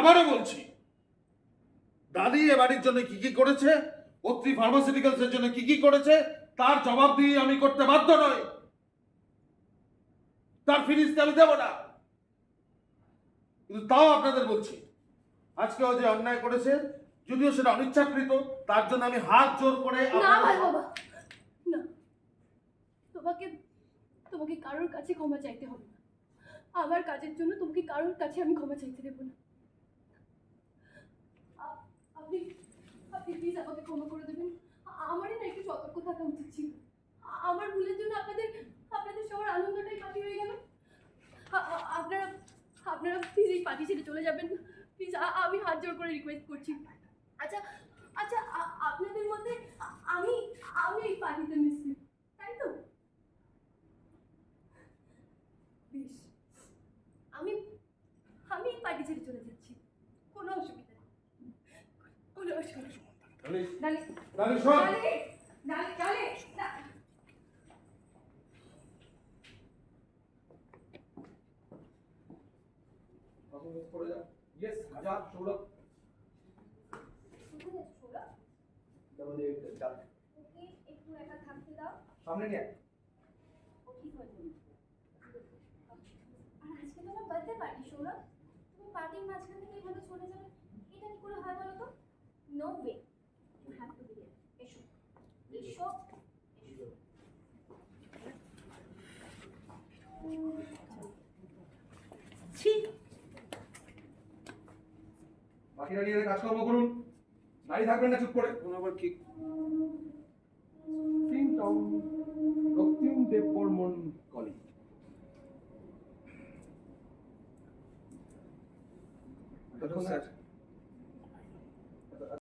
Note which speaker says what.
Speaker 1: আবারও বলছি দাদি এ বাড়ির জন্য কি কি করেছে অত্রি ফার্মাসিউটিক্যালস জন্য কি কি করেছে তার জবাব দিয়ে আমি করতে বাধ্য নই। তার ফিরিস্তি আমি দেবো না। কিন্তু তাও আপনাদের বলছি আজকে ও যে অন্যায় করেছে যদিও সেটা অনিচ্ছাকৃত তার জন্য আমি হাত জোর করে
Speaker 2: না ভাই বাবা। না। তোমাকে তোমাকে কারোর কাছে ক্ষমা চাইতে হবে না। আমার কাজের জন্য তোমাকে কারোর কাছে আমি ক্ষমা চাইতে দেবো না। ক্ষমা করে দেবেন। আমারই না একটু সতর্ক থাকা উচিত ছিল। আমার ভুলের জন্য আপনাদের আপনাদের সবার আনন্দটাই পার্টি হয়ে গেল। আপনারা আপনারা প্লিজ এই পার্টি ছেড়ে চলে যাবেন। প্লিজ আমি হাত জোর করে রিকোয়েস্ট করছি। আচ্ছা আচ্ছা আপনাদের মধ্যে আমি আমি এই পার্টিতে মিশছি তাই তো? বেশ। আমি আমি এই পার্টি ছেড়ে চলে যাচ্ছি কোনো অসুবিধা নেই কোনো অসুবিধা নেই
Speaker 1: ডালি,
Speaker 2: ডালি
Speaker 1: শোন।
Speaker 2: ওকে একটু একা থাকতে দাও
Speaker 3: সামনে নিয়ে
Speaker 2: ও ঠিক হয়ে যাবে আর আজকে তোমার বার্থডে পার্টি সৌরভ তুমি পার্টির মাঝখান
Speaker 3: বাকিরা নিয়ে কাজকর্ম করুন। দাঁড়িয়ে থাকবেন না চুপ করে।
Speaker 1: এখন আবার কি?
Speaker 3: তিন town Raktim Deb Barman college
Speaker 1: sir